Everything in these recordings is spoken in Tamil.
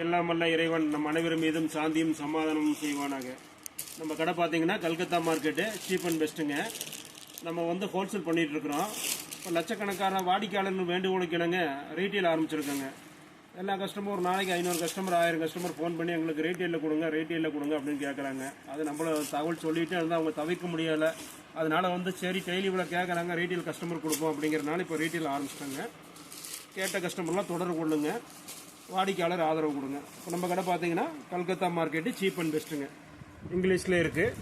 எல்லாம் வல்ல இறைவன் நம் அனைவரும் மீதும் சாந்தியும் சமாதானமும் செய்வானாங்க நம்ம கடை பார்த்தீங்கன்னா கல்கத்தா மார்க்கெட்டு சீப் அண்ட் பெஸ்ட்டுங்க நம்ம வந்து ஹோல்சேல் பண்ணிகிட்ருக்குறோம் இப்போ லட்சக்கணக்கான வாடிக்கையாளர்கள் வேண்டுகோளுக்கு இணங்க ரீட்டெயில் ஆரம்பிச்சிருக்கோங்க. எல்லா கஸ்டமர் ஒரு நாளைக்கு ஐநூறு கஸ்டமர் ஆயிரம் கஸ்டமர் ஃபோன் பண்ணி எங்களுக்கு ரீட்டெயிலில் கொடுங்க ரீட்டெயிலில் கொடுங்க அப்படின்னு கேட்குறாங்க அது நம்மள தகவல் சொல்லிட்டு இருந்தால் அவங்க தவிர்க்க முடியலை. அதனால வந்து சரி டெய்லி இவ்வளோ கேட்குறாங்க ரீட்டெயில் கஸ்டமர் கொடுப்போம் அப்படிங்கிறனால இப்போ ரீட்டெயில் ஆரம்பிச்சிட்டாங்க. கேட்ட கஸ்டமர்லாம் தொடர்பு கொள்ளுங்க. வாடிக்கையாளர் ஆதரவு கொடுங்க. இப்போ நம்ம கடை பார்த்தீங்கன்னா கல்கத்தா மார்க்கெட்டு சீப் அண்ட் பெஸ்ட்டுங்க இங்கிலீஷில் இருக்குது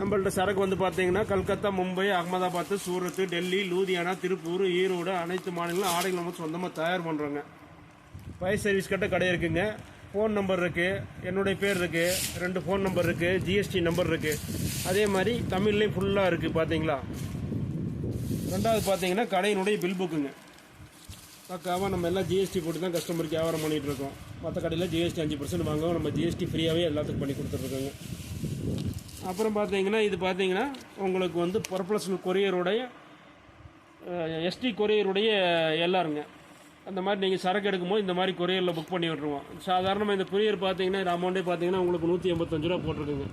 நம்மள்ட்ட சரக்கு வந்து பார்த்தீங்கன்னா கல்கத்தா மும்பை அகமதாபாத் சூரத் டெல்லி லூதியானா திருப்பூர் ஈரோடு அனைத்து மாநிலங்களும் ஆடைகள் நம்ம சொந்தமாக தயார் பண்ணுறோங்க ஃபயர் சர்வீஸ் கட்ட கடை இருக்குங்க. ஃபோன் நம்பர் இருக்குது என்னுடைய பேர் இருக்குது ரெண்டு ஃபோன் நம்பர் இருக்குது ஜிஎஸ்டி நம்பர் இருக்குது அதே மாதிரி தமிழ்லேயும் ஃபுல்லாக இருக்குது பார்த்தீங்களா? ரெண்டாவது பார்த்தீங்கன்னா கடையினுடைய பில் புக்குங்க பக்காவாக நம்ம எல்லாம் ஜிஎஸ்டி போட்டு தான் கஸ்டமருக்கு வியாபாரம் பண்ணிகிட்டு இருக்கோம். மற்ற கடையில் ஜிஎஸ்டி அஞ்சு பர்சன்ட் வாங்குவோம். நம்ம ஜிஎஸ்டி ஃப்ரீயாகவே எல்லாத்துக்கும் பண்ணி கொடுத்துட்ருக்கோங்க. அப்புறம் பார்த்தீங்கன்னா இது பார்த்தீங்கன்னா உங்களுக்கு வந்து பர்பலஸ்னல் கொரியருடைய எஸ்டி கொரியருடைய எல்லாருங்க அந்த மாதிரி நீங்கள் சரக்கு எடுக்கும்போது இந்த மாதிரி கொரியரில் புக் பண்ணி விட்ருவோம் சாதாரணமாக இந்த கொரியர் பார்த்தீங்கன்னா இந்த அமௌண்ட்டே பார்த்தீங்கன்னா உங்களுக்கு நூற்றி எண்பத்தஞ்சு ரூபா போட்டிருக்குங்க.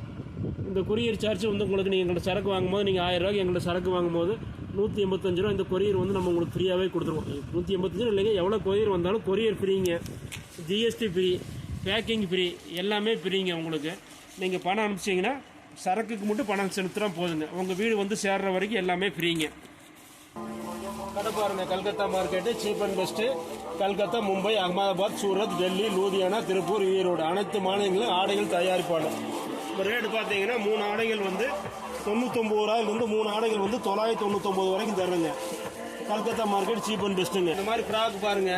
இந்த கொரியர் சார்ஜ் வந்து உங்களுக்கு நீங்கள் எங்கள்கிட்ட சரக்கு வாங்கும்போது நீங்கள் ஆயிரம் ரூபாய்க்கு எங்கள்கிட்ட சரக்கு வாங்கும்போது நூற்றி எண்பத்தஞ்சு ரூபா இந்த கொரியர் வந்து நம்ம உங்களுக்கு ஃப்ரீயாகவே கொடுத்துருவோம். நூற்றி எண்பத்தஞ்சு ரூபா இல்லைங்க எவ்வளோ கொரியர் வந்தாலும் கொரியர் ஃப்ரீங்க ஜிஎஸ்டி ஃப்ரீ பேக்கிங் ஃப்ரீ எல்லாமே ஃப்ரீங்க உங்களுக்கு. நீங்கள் பணம் அனுப்பிச்சிங்கன்னா சரக்குக்கு மட்டும் பணம் செலுத்துகிறா போதுங்க. உங்கள் வீடு வந்து சேர்ற வரைக்கும் எல்லாமே ஃப்ரீங்க கடை பாருங்க Calcutta market cheap and best Calcutta Mumbai Ahmedabad Surat Delhi Ludhiana Tiruppur Erode. அனைத்து மாநிலங்களும் ஆடைகள் தயாரிப்பாளர் இப்போ ரேட்டு பார்த்தீங்கன்னா மூணு ஆடைகள் வந்து தொண்ணூத்தொம்பது ரூபாயிலிருந்து மூணு ஆடைகள் வந்து தொள்ளாயிரத்தி தொண்ணூத்தொம்பது வரைக்கும் தருங்க கல்கத்தா மார்க்கெட் சீப் அண்ட் பெஸ்ட்டுங்க இந்த மாதிரி ஃப்ராக் பாருங்க.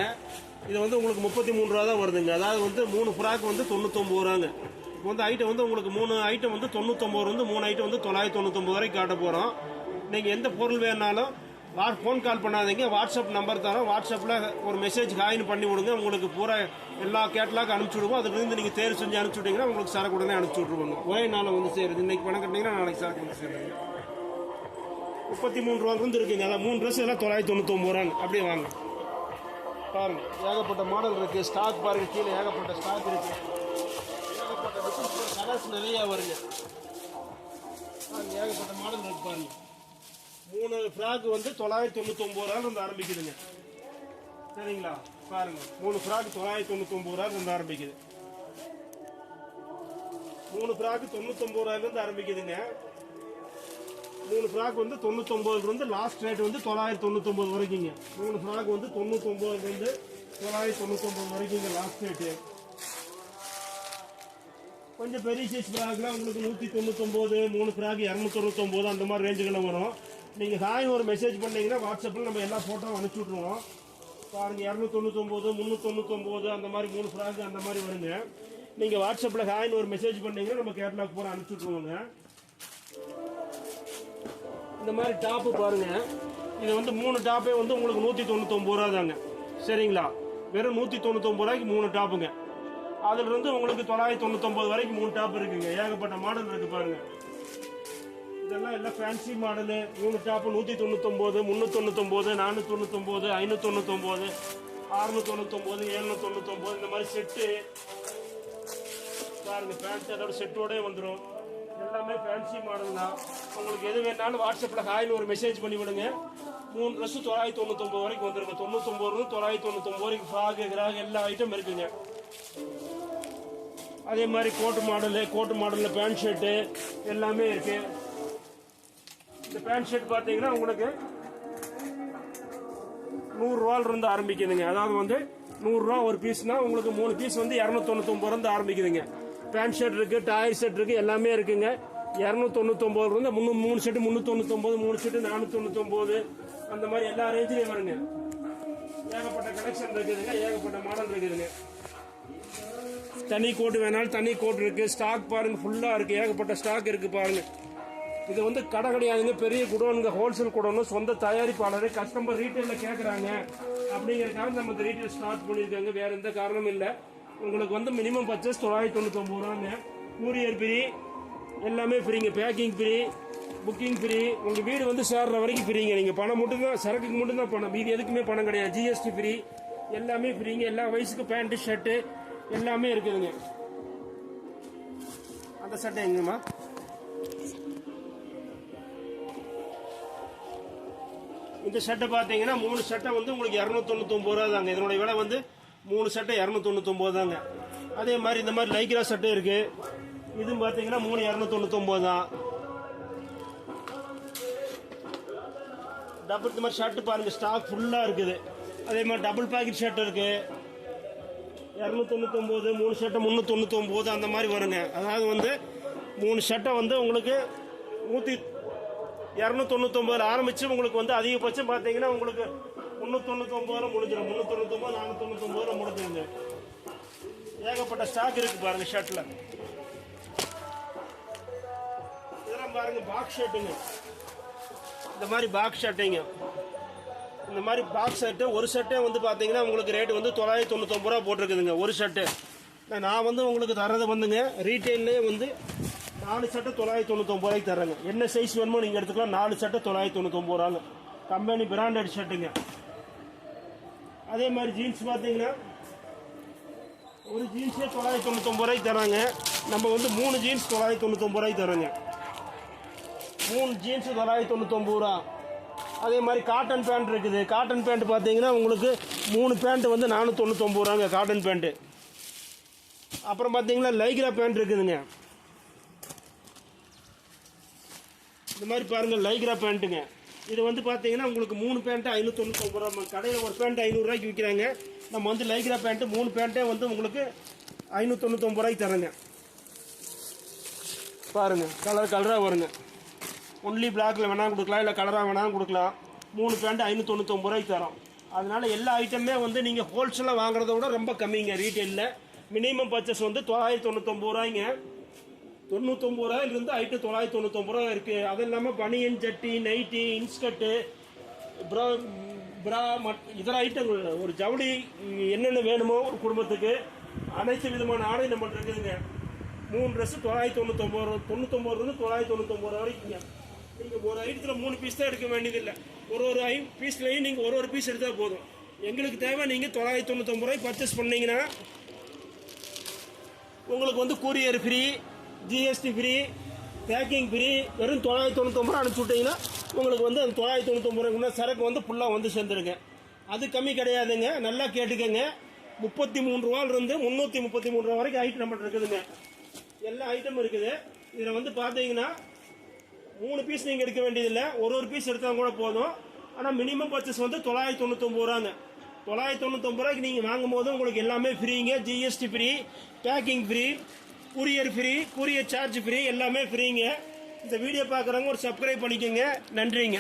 இது வந்து உங்களுக்கு முப்பத்தி மூணு ரூபா தான் வருதுங்க. அதாவது வந்து மூணு ஃப்ராக் வந்து தொண்ணூத்தொம்பது ரூபாங்க. இப்போ வந்து ஐட்டம் வந்து உங்களுக்கு மூணு ஐட்டம் வந்து தொண்ணூத்தொம்பது வந்து மூணு ஐட்டம் வந்து தொள்ளாயிரத்தி தொண்ணூத்தொம்பது வரைக்கும் காட்ட போகிறோம் நீங்கள் எந்த பொருள் வேணாலும் வா ஃபோன் கால் பண்ணாதீங்க வாட்ஸ்அப் நம்பர் தரோம். வாட்ஸ்அப்பில் ஒரு மெசேஜ் காயின் பண்ணி விடுங்க. உங்களுக்கு பூரா எல்லா கேட்லாக் அனுப்பிச்சி விடுவோம் அதுலேருந்து நீங்கள் தேர்வு செஞ்சு அனுப்பிச்சி விட்டீங்கன்னா உங்களுக்கு சரக்கு உடனே அனுப்பிச்சி விட்ருவாங்க ஒரே நாளில் வந்து சேருது. இன்னைக்கு பணம் கட்டினீங்கன்னா நாளைக்கு சரக்கு வந்து சேருங்க முப்பத்தி மூணு ரூபாயிலிருந்து இருக்குங்க. அதான் மூணு ட்ரெஸ் எல்லாம் தொள்ளாயிரத்தி தொண்ணூத்தொம்பது ரூபாங்க. அப்படியே வாங்க. பாருங்க. ஏகப்பட்ட மாடல் இருக்கு. ஸ்டாக் பாருங்க. கீழே ஏகப்பட்ட ஸ்டாக் இருக்கு. ஏகப்பட்ட கலர்ஸ் நிறைய வருங்க. ஏகப்பட்ட மாடல் இருக்கு பாருங்க. மூணு ஃப்ராக் வந்து தொள்ளாயிரத்தி தொண்ணூத்தொம்பது ரூபாய் வந்து ஆரம்பிக்குதுங்க. சரிங்களா? பாருங்க. மூணு ஃப்ராக் தொள்ளாயிரத்தி தொண்ணூத்தொம்பது ரூபாய் வந்து ஆரம்பிக்குது. மூணு ஃப்ராக் தொண்ணூத்தொம்பது ரூபாயிலிருந்து ஆரம்பிக்குதுங்க. மூணு ஃப்ராக் வந்து தொண்ணூத்தொம்பதுலேருந்து லாஸ்ட் ரேட் வந்து தொள்ளாயிரத்தி தொண்ணூத்தொம்பது வரைக்குங்க. மூணு ஃப்ராக் வந்து தொண்ணூத்தொம்பதுலேருந்து தொள்ளாயிரத்தி தொண்ணூத்தொம்பது வரைக்குங்க லாஸ்ட் ரேட்டு கொஞ்சம் பெரிய சைஸ் ஃப்ராக்லாம் உங்களுக்கு நூற்றி தொண்ணூத்தொம்பது மூணு ஃப்ராக் இரநூத்தொண்ணூத்தொம்பது அந்த மாதிரி ரேஞ்சுகளில் வரும். நீங்கள் ஹாய் ஒரு மெசேஜ் பண்ணீங்கன்னா வாட்ஸ்அப்பில் நம்ம எல்லா ஃபோட்டோவும் அனுப்பிச்சி விட்ருவோம் பாருங்க இரநூத்தொண்ணூத்தொம்போது முந்நூற்றொண்ணூத்தொம்போது அந்த மாதிரி மூணு ஃப்ராக் அந்த மாதிரி வருங்க. நீங்கள் வாட்ஸ்அப்பில் ஹாய்னு ஒரு மெசேஜ் பண்ணீங்கன்னா நம்ம கேட்லாக் பூரா அனுப்பிச்சி விட்ருவோங்க இந்த மாதிரி டாப்பு பாருங்க. இது வந்து மூணு டாப்பே வந்து உங்களுக்கு நூற்றி தொண்ணூத்தொம்பது ரூபா தாங்க. சரிங்களா? வெறும் நூற்றி தொண்ணூத்தொம்பது ரூபாய்க்கு மூணு டாப்புங்க அதில் இருந்து உங்களுக்கு தொள்ளாயிரத்தி தொண்ணூத்தொம்பது வரைக்கும் மூணு டாப் இருக்குங்க. ஏகப்பட்ட மாடல் இருக்குது பாருங்கள் இதெல்லாம் எல்லாம் ஃபேன்சி மாடலு மூணு டாப்பு நூற்றி தொண்ணூத்தொம்போது முந்நூற்றொண்ணூத்தொம்போது நானூற்றி தொண்ணூத்தொம்போது ஐநூற்றி தொண்ணூத்தொம்போது அறுநூத்தி தொண்ணூத்தொம்போது எழுநூத்தி தொண்ணூத்தொம்போது இந்த மாதிரி செட்டு பாருங்க ஃபேன்சி அதோட செட்டோடே வந்துடும் எல்லாமே ஃபேன்சி மாடல் தான். உங்களுக்கு எது வேணாலும் வாட்ஸ்அப்பில் ஹாய்னு ஒரு மெசேஜ் பண்ணி விடுங்க. மூணு ட்ரெஸ்ஸு தொள்ளாயிரத்தி தொண்ணூத்தொம்பது வரைக்கும் வந்துருங்க. தொண்ணூத்தொம்பது தொள்ளாயிரத்தி தொண்ணூத்தொம்பது வரைக்கும் ஃபிராகு கிராக் எல்லா ஐட்டம் இருக்குங்க. அதே மாதிரி கோட்டு மாடலு கோட்டு மாடலில் பேண்ட் ஷர்ட்டு எல்லாமே இருக்குது இந்த பேண்ட் ஷர்ட் பார்த்தீங்கன்னா உங்களுக்கு நூறுரூவால இருந்து ஆரம்பிக்குதுங்க. அதாவது வந்து நூறுரூவா ஒரு பீஸ்னா உங்களுக்கு மூணு பீஸ் வந்து இரநூத்தொண்ணூத்தொம்பது இருந்து ஆரம்பிக்குதுங்க. பேண்ட் ஷர்ட் இருக்குது டாய் ஷர்ட் இருக்குது எல்லாமே இருக்குங்க. இரநூத்தொண்ணூத்தொம்பது இருந்து முந்நூறு மூணு ஷர்ட் முந்நூற்றொண்ணூத்தொம்பது மூணு ஷர்ட் நானூற்றொண்ணூத்தொம்பது அந்த மாதிரி எல்லா ரேஞ்சிலையும் வருங்க. ஏகப்பட்ட கலெக்ஷன் இருக்குதுங்க ஏகப்பட்ட மாடல் இருக்குதுங்க. தனி கோட் வேணாலும் தனி கோட் இருக்குது ஸ்டாக் பாருங்க ஃபுல்லாக இருக்குது ஏகப்பட்ட ஸ்டாக் இருக்குது பாருங்கள் இது வந்து கடை கிடையாதுங்க பெரிய குடோனுங்க ஹோல்சேல் குடோனு சொந்த தயாரிப்பாளரே கஸ்டமர் ரீட்டைலில் கேட்குறாங்க அப்படிங்கிறக்காக நம்ம இந்த ரீட்டைல் ஸ்டார்ட் பண்ணியிருக்காங்க. வேறு எந்த காரணமும் இல்லை. உங்களுக்கு வந்து மினிமம் பர்ச்சேஸ் தொள்ளாயிரத்தி தொண்ணூத்தொம்பது ரூபாங்க. கூரியர் ஃப்ரீ எல்லாமே ஃப்ரீங்க பேக்கிங் ஃப்ரீ புக்கிங் ஃப்ரீ உங்கள் வீடு வந்து சேர்ற வரைக்கும் ஃப்ரீங்க நீங்கள் பணம் மட்டும்தான் சரக்குக்கு மட்டும்தான் பணம். மீதி எதுக்குமே பணம் கிடையாது. ஜிஎஸ்டி ஃப்ரீ எல்லாமே ஃப்ரீங்க எல்லா வயசுக்கு பேண்ட்டு ஷர்ட்டு எல்லாமே இருக்குதுங்க. அந்த சட்டை எங்கம்மா? இந்த சட்டை பார்த்தீங்கன்னா மூணு சட்டை வந்து உங்களுக்கு இரநூத்தொண்ணூத்தொம்பது ரூபா தாங்க. இதனுடைய விலை வந்து மூணு சட்டை இரநூத்தொண்ணூத்தொம்பது தாங்க. அதே மாதிரி இந்த மாதிரி லைக்ரா சட்டை இருக்குது இதுவும் பார்த்தீங்கன்னா மூணு இரநூத்தொண்ணூத்தொம்பது தான். டபுள் இந்த மாதிரி ஷர்ட்டு பாருங்கள் ஸ்டாக் ஃபுல்லாக இருக்குது. அதே மாதிரி டபுள் பாக்கெட் ஷர்ட் இருக்குது இரநூத்தொண்ணூத்தொம்பது மூணு ஷர்ட்டை முந்நூற்றொண்ணூத்தொம்பது அந்த மாதிரி வருங்க. அதாவது வந்து மூணு ஷர்ட்டை வந்து உங்களுக்கு நூற்றி இரநூத்தொண்ணூத்தொம்பதுல ஆரம்பித்து உங்களுக்கு வந்து அதிகபட்சம் பார்த்தீங்கன்னா உங்களுக்கு முந்நூற்றொண்ணூத்தொம்பதுல முடிஞ்சிடும். முந்நூற்றொண்ணூத்தொம்பது நானூற்றொண்ணூத்தொம்பதுல முடிஞ்சிருங்க. ஏகப்பட்ட ஸ்டாக் இருக்குது பாருங்கள் ஷர்ட்டில் இதெல்லாம் பாருங்கள் பாக்ஸ் ஷர்ட்டுங்க இந்த மாதிரி பாக்ஸ் ஷர்ட்டுங்க இந்த மாதிரி பாக்ஸ் ஷர்ட்டு ஒரு ஷர்ட்டே வந்து பார்த்தீங்கன்னா உங்களுக்கு ரேட்டு வந்து தொள்ளாயிரத்தி தொண்ணூத்தொம்பது ரூபா போட்டிருக்குதுங்க. ஒரு ஷர்ட்டு நான் வந்து உங்களுக்கு தர்றது வந்துங்க ரீட்டெயிலே வந்து நாலு சட்டை தொள்ளாயிரத்தி தொண்ணூத்தொம்பது ரூபாய்க்கு தராங்க என்ன சைஸ் வேணுமோ நீங்கள் எடுத்துக்கலாம். நாலு சட்டை தொள்ளாயிரத்தி தொண்ணூத்தொம்பது ரூபாங்க கம்பெனி பிராண்டட் ஷர்ட்டுங்க அதே மாதிரி ஜீன்ஸ் பார்த்தீங்கன்னா ஒரு ஜீன்ஸே தொள்ளாயிரத்தி தொண்ணூத்தொம்பது ரூபாய்க்கு தராங்க நம்ம வந்து மூணு ஜீன்ஸ் தொள்ளாயிரத்தி தொண்ணூத்தொம்பது ரூபாய்க்கு தரோங்க மூணு ஜீன்ஸ் தொள்ளாயிரத்தி தொண்ணூத்தொம்பது ரூபா. அதே மாதிரி காட்டன் பேண்ட் இருக்குது. காட்டன் பேண்ட் பார்த்தீங்கன்னா உங்களுக்கு மூணு பேண்ட் வந்து நானூற்றி தொண்ணூத்தொம்பது ரூபாங்க காட்டன் பேண்ட்டு அப்புறம் பார்த்தீங்கன்னா லைக்ரா பேண்ட் இருக்குதுங்க. இந்த மாதிரி பாருங்கள் லைக்ரா பேண்ட்டுங்க. இது வந்து பார்த்தீங்கன்னா உங்களுக்கு மூணு பேண்ட்டு ஐநூற்றொண்ணூத்தொம்பது ரூபா கடையில் ஒரு பேண்ட் ஐநூறுரூவாய்க்கு விற்கிறாங்க நம்ம வந்து லைக்ரா பேண்ட்டு மூணு பேண்ட்டே வந்து உங்களுக்கு ஐநூற்றொண்ணூத்தொம்பது ரூபாய்க்கு தரேங்க பாருங்க கலர் கலராக வருங்க. ஒன்லி பிளாக்கில் வேணாலும் கொடுக்கலாம் இல்லை கலராக வேணாலும் கொடுக்கலாம். மூணு பேண்ட்டு ஐநூற்றொண்ணூத்தொம்பது ரூபாய்க்கு தரோம் அதனால் எல்லா ஐட்டமே வந்து நீங்கள் ஹோல்சேலாக வாங்குறத விட ரொம்ப கம்மிங்க ரீட்டெயிலில் மினிமம் பர்ச்சஸ் வந்து தொள்ளாயிரத்தி தொண்ணூத்தொம்பது ரூபாய்ங்க. தொண்ணூத்தொம்பது ரூபாயிலிருந்து ஐட்டு தொள்ளாயிரத்தி தொண்ணூத்தொம்பது ரூபா இருக்குது அது இல்லாமல் பனியன் ஜட்டி நைட்டி இன்ஸ்கர்ட்டு ப்ரா ப்ரா மட் இதர ஐட்டங்கள் ஒரு ஜவுளி என்னென்ன வேணுமோ ஒரு குடும்பத்துக்கு அனைத்து விதமான ஆடை நம்மள்ட்ட இருக்குதுங்க. மூணு ட்ரெஸ் தொள்ளாயிரத்தி தொண்ணூத்தொம்பது ரூபா தொண்ணூத்தொம்பதுலேருந்து தொள்ளாயிரத்தி தொண்ணூத்தொம்பது ரூபா வரைக்குங்க. நீங்கள் ஒரு ஐட்டத்தில் மூணு பீஸ் தான் எடுக்க வேண்டியதில்லை. ஒரு ஒரு ஐ பீஸ்லையும் நீங்கள் ஒரு ஒரு பீஸ் எடுத்தால் போதும். எங்களுக்கு தேவை நீங்கள் தொள்ளாயிரத்தி தொண்ணூத்தொம்பது ரூபாய்க்கு பர்ச்சேஸ் பண்ணிங்கன்னா உங்களுக்கு வந்து courier free GST free packing free வெறும் தொள்ளாயிரத்தி தொண்ணூத்தொம்பது ரூபா அனுப்பிச்சி விட்டீங்கன்னா உங்களுக்கு வந்து அந்த தொள்ளாயிரத்தி தொண்ணூத்தொம்பது ரூபா சரக்கு வந்து ஃபுல்லாக வந்து சேர்ந்துருங்க. அது கம்மி கிடையாதுங்க. நல்லா கேட்டுக்கங்க. முப்பத்தி மூணு ரூபாலிருந்து முந்நூற்றி முப்பத்தி மூணு ரூபா வரைக்கும் ஐட்டம் நம்மகிட்ட இருக்குதுங்க. எல்லா ஐட்டமும் இருக்குது. இதில் வந்து பார்த்தீங்கன்னா மூணு பீஸ் நீங்கள் எடுக்க வேண்டியதில்லை. ஒரு ஒரு பீஸ் எடுத்தால் கூட போதும். ஆனால் மினிமம் பர்ச்சஸ் வந்து தொள்ளாயிரத்தி தொண்ணூத்தொம்பது ரூபாங்க. தொள்ளாயிரத்தி தொண்ணூத்தொம்பது ரூபாய்க்கு நீங்கள் வாங்கும் போது உங்களுக்கு எல்லாமே ஃப்ரீங்க GST free packing free courier free courier charge free எல்லாமே ஃப்ரீங்க இந்த வீடியோ பார்க்குறவங்க ஒரு சப்ஸ்கிரைப் பண்ணிக்கோங்க. நன்றிங்க.